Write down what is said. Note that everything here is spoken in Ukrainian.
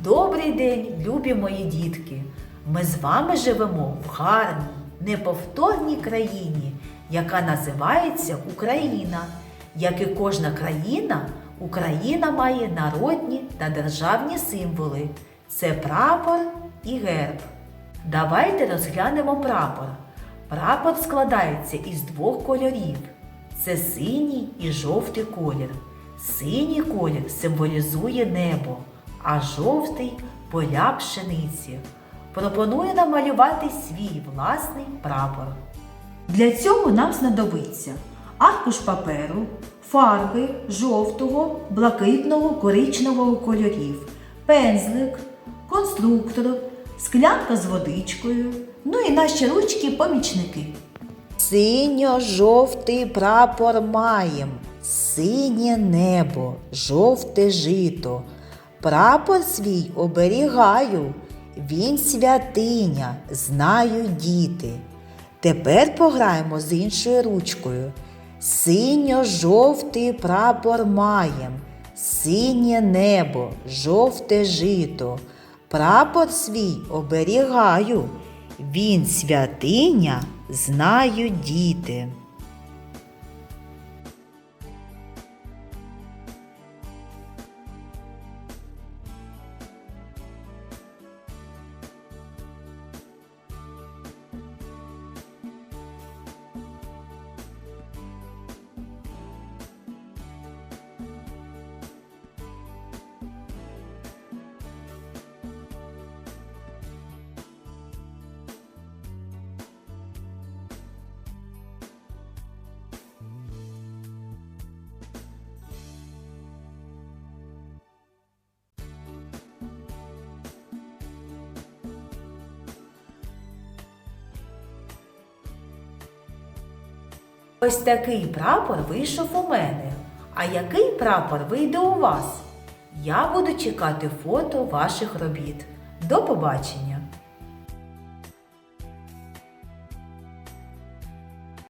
Добрий день, любі мої дітки! Ми з вами живемо в гарній, неповторній країні, яка називається Україна. Як і кожна країна, Україна має народні та державні символи. Це прапор і герб. Давайте розглянемо прапор. Прапор складається із двох кольорів. Це синій і жовтий колір. Синій колір символізує небо, а жовтий поля пшениці. Пропоную намалювати свій власний прапор. Для цього нам знадобиться аркуш паперу, фарби жовтого, блакитного, коричневого кольорів, пензлик, конструктор, склянка з водичкою, ну і наші ручки-помічники. Синьо-жовтий прапор маєм, синє небо, жовте жито. Прапор свій оберігаю, він святиня, знаю діти. Тепер пограємо з іншою ручкою. Синьо-жовтий прапор маєм, синє небо, жовте жито. Прапор свій оберігаю, він святиня, знаю діти. Ось такий прапор вийшов у мене. А який прапор вийде у вас? Я буду чекати фото ваших робіт. До побачення!